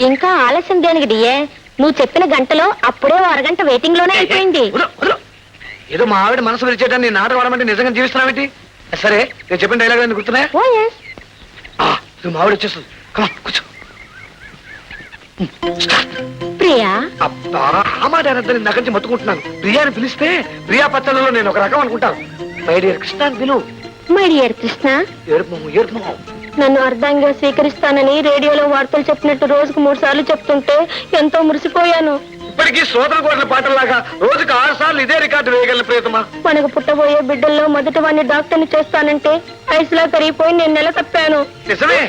ఇంకా ఆలస్యం దేనికి డియే? నువ్వు చెప్పిన గంటలో అప్పుడే ఓ అరగంట వెయిటింగ్లోనే అయిపోయింది. ఏదో మా ఆవిడ మనసు విరిచేయడానికి నేను నాటకం ఆడమంటే నిజంగా జీవిస్తున్నావేంటి? సరే నేను చెప్పిన డైలాగ్ అన్ని గుర్తున్నాయా? ఓ ఆ, ఇది మా ఆవిడ వచ్చేస్తుంది కమా కూర్చో. ప్రియా? అబ్బా ఆ మాట అనద్దని ఇందాక నుంచి మత్తుకుంటున్నాను ప్రియాని పిలిస్తే ప్రియా పచ్చళ్ళలో నేను ఒక రకం అనుకుంటాను. మై డియర్ కృష్ణ అని పిలువు మై డియర్ కృష్ణ. ఏడుపు మొహం, ఏడుపు మొహం. నన్ను అర్ధంగా స్వీకరిస్తానని రేడియోలో వార్తలు చెప్పినట్టు రోజుకు మూడు సార్లు చెప్తుంటే ఎంతో మురిసిపోయాను. ఇప్పటికీ సోదర కోట్ల పాటల్లాగా రోజుకు ఆరు సార్లు ఇదే రికార్డు వేయగల ప్రియతమా? మనకు పుట్టబోయే బిడ్డల్లో మొదటి వాడిని డాక్టర్ని చేస్తానంటే ఐసులా కరిగిపోయి నేను నెల తప్పాను. నిజమే.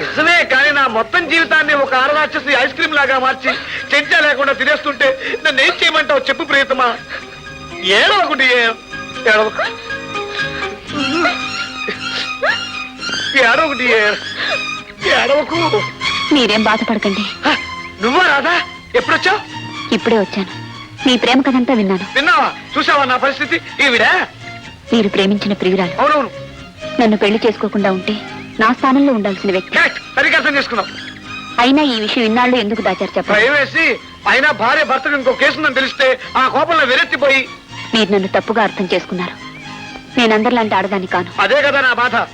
నిజమే కానీ నా మొత్తం జీవితాన్ని ఒక ఆరరాక్షసి ఐస్ క్రీమ్ లాగా మార్చి చెంచా లేకుండా తినేస్తుంటే నన్ను ఏం చేయమంటావు చెప్పు ప్రియతమా? ఏడవకుండి ఏడవకు. ఏడవకు మీరేం బాధపడకండి. హ, నువ్వా రాదా ఎప్పుడొచ్చావు? ఇప్పుడే వచ్చాను. మీ ప్రేమ కథంతా విన్నాను. విన్నావా? చూసావా నా పరిస్థితి? ఈవిడా? మీరు ప్రేమించిన ప్రియురాలు. అవునవును. నన్ను పెళ్ళి చేసుకోకుండా ఉంటే నా స్థానంలో ఉండాల్సిన వ్యక్తి. కరెక్ట్. సరిగ్గా అర్థం చేసుకున్నావు. అయినా ఈ విషయం ఇన్నాళ్ళు ఎందుకు దాచారు చెప్పండి. భయం వేసి అయినా భార్య భర్తకు ఇంకో కేసు ఉందని తెలిస్తే ఆ కోపంలో వెరెత్తిపోయి. మీరు నన్ను తప్పుగా అర్థం చేసుకున్నారు. నేను అందరిలాంటి ఆడదాన్ని కాను. అదే కదా నా బాధ.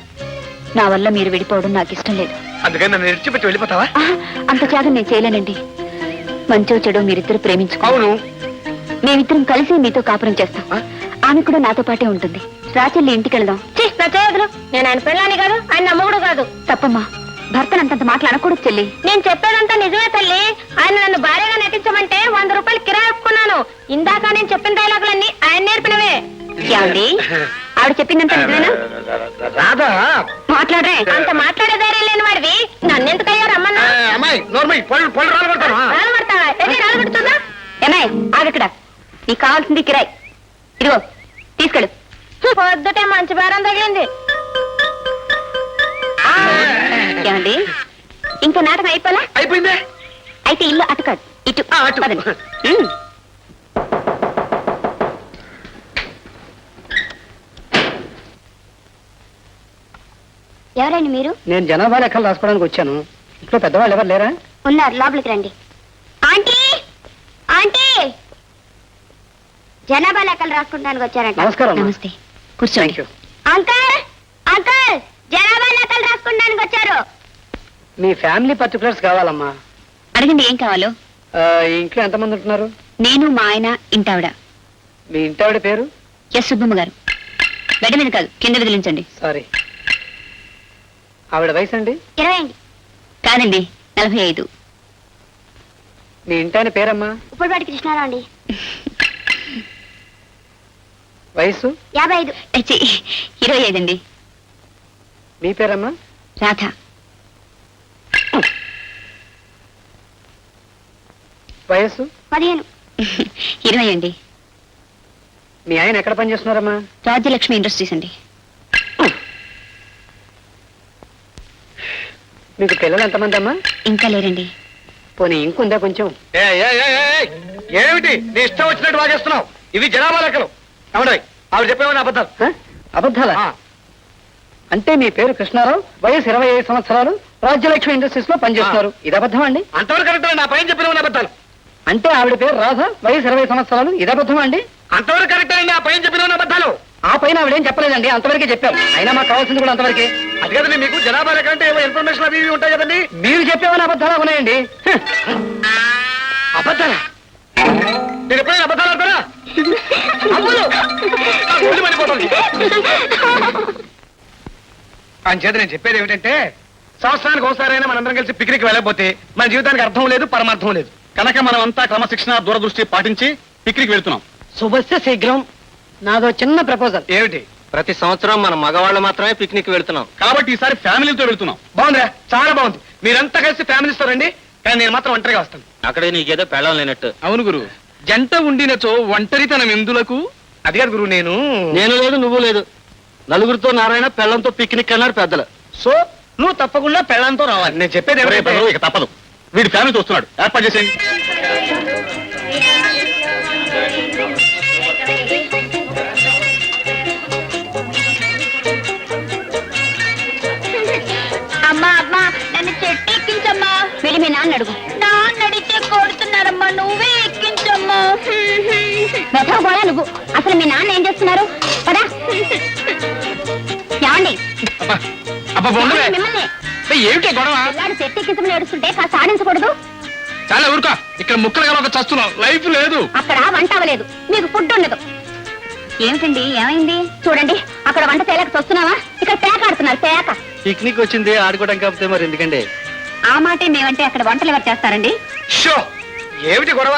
నా వల్ల మీరు విడిపోవడం నాకు ఇష్టం లేదు అందుకని నన్ను విడిచిపెట్టి వెళ్ళిపోతావా ఆహా, అంత త్యాగం నేను చేయలేనండి మంచో చెడో మీరిద్దరు ప్రేమించుకో అవును మేమిద్దరం కలిసి మీతో కాపురం చేస్తాం? ఆమె కూడా నాతో పాటే ఉంటుంది రాచెల్లి ఇంటికి వెళ్దాం ఛీ, నా చేయదులు నేను ఆయన పెళ్ళాని కాదు ఆయన నమ్ముడు కాదు తప్పమ్మా భర్తను అంతంత మాటలు అనకూడదు చెల్లి నేను చెప్పేదంతా నిజమే తల్లి ఆయన నన్ను భార్యగా నటించమంటే వంద రూపాయలు కిరాయి ఒప్పుకున్నాను ఇందాక నేను చెప్పిన డైలాగులన్నీ ఆయన నేర్పినవే ఏమండి ఆవిడ చెప్పిందంత నిజమేనా మాట్లాడరే. అంత మాట్లాడే ధైర్యం లేని వాడివి. నన్ను ఎందుకయ్యా రమ్మన్నా అమ్మాయి నోర్మై పళ్ళు పళ్ళు రాలబడతాను రాలబడతావా ఎన్ని రాలబడుతుందా ఏనాయ్ ఆగక్కడ. నీకు కావాల్సింది కిరాయ్. ఇదిగో తీసుకెళ్ళు. పొద్దుటే మంచి బేరం తగిలింది. ఏమండి? ఇంకా నాటకం అయిపోలా? అయిపోయిందే? అయితే ఇల్లు అటు కాదు ఇటు. అటు. ఎవరండి మీరు? నేను జనాభా లెక్కలు రాసుకోవడానికి వచ్చాను. ఇంట్లో పెద్దవాళ్ళు ఎవరు లేరా? ఉన్నారు లోపలికి రండి. ఆంటీ! ఆంటీ! జనాభా లెక్కలు రాసుకుంటానికి వచ్చారంట. నమస్కారం. నమస్తే. కూర్చోండి. అంకల్! అంకల్! జనాభా లెక్కలు రాసుకుంటానికి వచ్చారు. మీ ఫ్యామిలీ పర్టికులర్స్ కావాలమ్మా. అడగండి ఏం కావాలో? ఇంట్లో ఎంతమంది ఉంటున్నారు? నేను మా ఆయన ఇంటావిడ. మీ ఇంటావిడ పేరు? ఎస్ సుబ్బమ్మ గారు. బెడ్ మీద కాదు కింద విదిలించండి సారీ. ఆవిడ వయసు అండి ఇరవై అండి కాదండి నలభై ఐదు. మీ ఇంటాయన పేరమ్మా? ఉప్పుడుపాటి కృష్ణారావు అండి. వయసు యాభై ఐదు. ఛీ, ఇరవై ఐదు అండి. మీ పేరమ్మా? రాధ. వయస్సు? పదిహేను. ఇరవై అండి. మీ ఆయన ఎక్కడ పనిచేస్తున్నారమ్మా? రాజ్యలక్ష్మి ఇండస్ట్రీస్ అండి. మీకు పిల్లలు ఎంతమంది అమ్మా ఇంకా లేరండి. పోనీ ఇంకుందా కొంచెం? ఏమిటి? నీ ఇష్టం వచ్చినట్టు వాగేస్తున్నావు. ఇవి జనాభా లెక్కలు. అవునాయి ఆవిడ చెప్పేవని అబద్ధాలు? అబద్ధాలా? ఆ, అంటే మీ పేరు కృష్ణారావు వయసు ఇరవై ఐదు సంవత్సరాలు రాజ్యలక్ష్మి ఇండస్ట్రీస్లో పనిచేస్తున్నారు ఇది అబద్ధం అండి? అంతవరకు కరెక్ట్ నా పైన చెప్పినవని అబద్ధాలు. అంటే ఆవిడ పేరు రాధ వయసు ఇరవై సంవత్సరాలు ఇది అబద్ధం అండి? అంతవరకు కరెక్ట్ నా పైన చెప్పినవని అబద్ధాలు. ఆ పైన ఆవిడేం చెప్పలేదండి అంతవరకే చెప్పారు అయినా మాకు కావాల్సింది కూడా అంతవరకే. అది కదండి మీకు జనాభా లెక్క అంటే ఏవో ఇన్ఫర్మేషన్ అవి ఇవి ఉంటాయి కదండి? మీరు చెప్పేవని అబద్ధాలు ఉన్నాయండి. అబద్ధాలా? నేను ఎప్పుడైనా అబద్ధాలు ఆడతారా. అంచేత నేను చెప్పేది ఏమిటంటే సంవత్సరానికి ఒకసారైనా మనందరం కలిసి పిక్నిక్ వెళ్ళకపోతే మన జీవితానికి అర్థం లేదు పరమార్థం లేదు. కనుక మనం అంతా క్రమశిక్షణ దూరదృష్టి పాటించి పిక్నిక్ వెళ్తున్నాం. శుభస్య శీఘ్రం. నాదో చిన్న ప్రపోజల్. ఏమిటి? ప్రతి సంవత్సరం మన మగవాళ్ళు మాత్రమే పిక్నిక్ వెళ్తున్నాం. కాబట్టి ఈసారి ఫ్యామిలీతో వెళ్తున్నాం. బాగుందిరా? చాలా బాగుంది. మీరంతా కలిసి ఫ్యామిలీతో రండి. కానీ నేను మాత్రం ఒంటరిగా వస్తాను. అక్కడే నీకేదో పెళ్ళం లేనట్టు. అవును గురు. జంట ఉండినచో ఒంటరితనం ఎందులకు? అది కాదు గురువు నేను నేను లేదు నువ్వు లేదు. నలుగురితో నారాయణ పెళ్ళంతో పిక్నిక్ అన్నారు పెద్దలు. సో నువ్వు తప్పకుండా పెళ్ళంతో రావాలి. నేను చెప్పేది ఇక తప్పదు. వీడి ఫ్యామిలీతో వస్తున్నాడు. ఏర్పాటు చేసేయండి వెతవ గోళ నువ్వు. అసలు మీ నాన్న ఏం చేస్తున్నారు? పదా. ఏమండి? మిమ్మల్ని? ఏమిటి గొడవ? పిల్లాడు చెట్టు కింద ఏడుస్తుంటే కాస్త ఆడించకూడదు. చాలా ఊరుకో. ఇక్కడ ముక్కలుగా ఒక చస్తున్నాం లైఫ్ లేదు. అక్కడ వంట అవ్వలేదు. మీకు ఫుడ్ ఉండదు. ఏమిటండి? ఏమైంది? చూడండి అక్కడ వంట తేలేక వస్తున్నావా ఇక్కడ పేక ఆడుతున్నారు పేక. పిక్నిక్ వచ్చింది ఆడుకోవడం కాకపోతే మరి ఎందుకండి? ఆ మాటే మేమంటే అక్కడ వంటలు ఎవరు చేస్తారండి? షో! ఏమిటి గొడవ?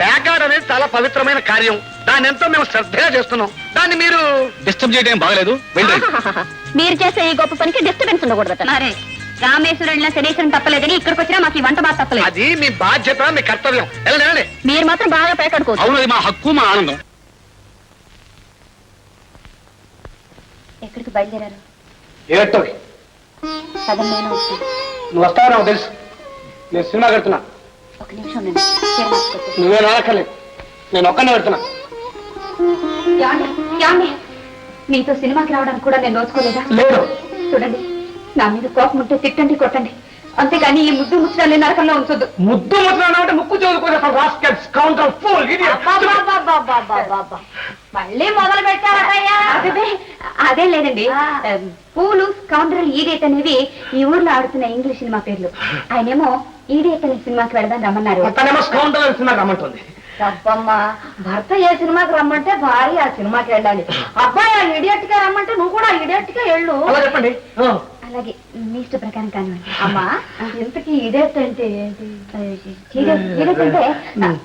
ప్యాకాడ్ అనేది చాలా పవిత్రమైన కార్యం. దాన్ని ఎంతో మేము శ్రద్ధగా చేస్తున్నాం. దాన్ని మీరు డిస్టర్బ్ చేయడం బాగలేదు. మీరు చేసే ఈ గొప్ప పనికి డిస్టర్బెన్స్ ఉండకూడదు మరే రామేశ్వరుడిన శనీశ్వరం తప్పలేదని ఇక్కడికి వచ్చినా మాకు ఈ వంట బాగా తప్పలేదు. అది మీ బాధ్యత మీ కర్తవ్యం. వెళ్ళండి మీరు మాత్రం బాగా పేకాడుకోవచ్చు. అవును అది మా హక్కు మా ఆనందం. ఎక్కడికి బయలుదేరారు? ఏటో సగం నేను వస్తాను నువ్వు వస్తావు నాకు తెలుసు. నేను సినిమా కడుతున్నా. ఒక నిమిషం ఉండండి చీర మార్చుకోవచ్చు. నువ్వే నానక్కర్లేదు నేను ఒక్కనే పెడుతున్నా. ఏమండి? ఏమండి? మీతో సినిమాకి రావడానికి కూడా నేను నోచుకోలేదా? లేదు చూడండి నా మీద కోపం ఉంటే తిట్టండి కొట్టండి. అంతేగాని ఈ ముద్దు ముచ్చడాన్ని నరకంలో ఉంచొద్దు. ముద్దు ముద్దు అంటే ముక్కు రాస్కెట్స్ కౌంటర్ ఫుల్ మళ్ళీ మొదలు పెట్టారయ్యా అదేం లేదండి. ఆ, పూలు కౌంటర్లు ఈడేట్ అనేవి ఈ ఊర్లో ఆడుతున్న ఇంగ్లీష్ సినిమా పేర్లు. ఆయనేమో ఈడేట్ అనే సినిమాకి వెళదాం రమ్మన్నారు. సినిమా రమ్మంటుంది. అబ్బమ్మ భర్త ఏ సినిమాకి రమ్మంటే భార్య ఆ సినిమాకి వెళ్ళాలి. అబ్బాయి ఆ ఇడియట్గా రమ్మంటే నువ్వు కూడా ఇడియట్గా వెళ్ళు. అలా చెప్పండి. అలాగే మీ ఇష్ట ప్రకారం కానివ్వండి. అమ్మా ఇంతకీ ఇడియట్ అంటే ఏంటి? ఇడియట్ అంటే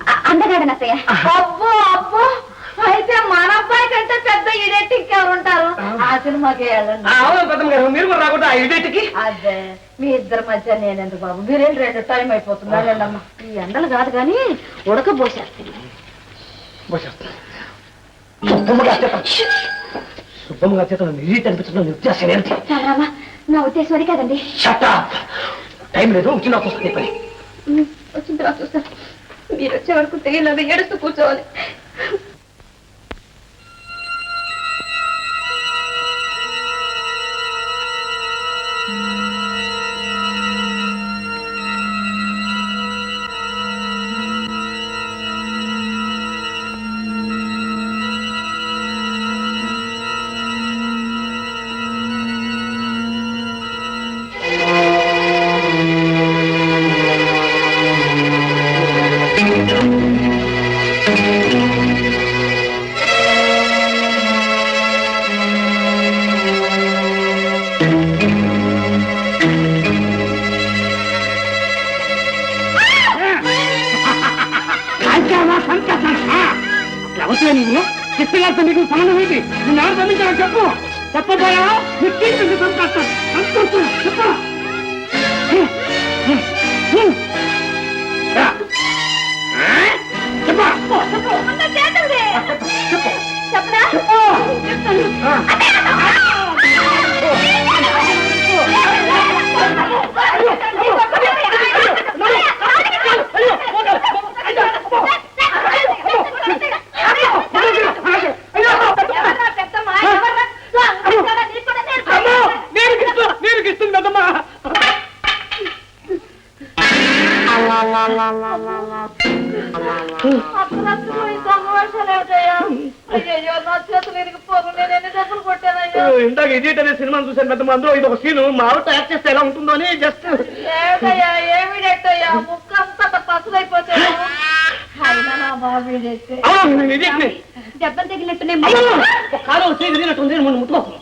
అ- అందగాడని అత్తయ్య అబ్బో అబ్బో. అయితే మన అబ్బాయి కంటే పెద్ద ఇడియట్ ఇంకెవరు ఉంటారు ఆ సినిమాకి వెళ్ళండి అవును పెద్దమ్మ గారు మీరు కూడా రాకుండా ఆ ఇడేటికి అదే మీ ఇద్దరి మధ్య నేనెందుకు బాబు? మీరేం రెండు టైం అయిపోతుందా లేదమ్మా? ఈ ఎండలు కాదు కానీ ఉడకపోసేస్తుంది సుబ్బమ్మ గారి చేత అనిపించడం వ్యత్యాసం ఏంటి? నా ఉద్దేశం అది కదండి. షట్ టైం లేదు వచ్చిన వస్తుంది పని ఉమ్, వచ్చిన తర్వాత చూస్తాను. మీరు వచ్చే వరకు తెలియలేదు ఏడుస్తూ కూర్చోవాలి. కృష్ణగారితో నీకు సంబంధం ఏంటి? నిన్ను ఎవరు పంపించారో చెప్పు. చెప్పబోయా? నీకు తీసుకుంది సంతోషం సంతోషం. చెప్పు. నేను ఇందాక ఇడియట్ అనే సినిమా చూసాను పెద్దమ్మ అందులో ఇది ఒక సీన్ మా ఆవిడ యాక్ట్ చేస్తే ఎలా ఉంటుందో అని జస్ట్. దెబ్బలు తగిలినట్టునే కాలు చేయి తిరిగినట్టుంది మనం ముట్టుకోసం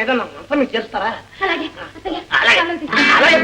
ఏదన్నా మంచం మీద చేస్తారా అలాగే. అలాగే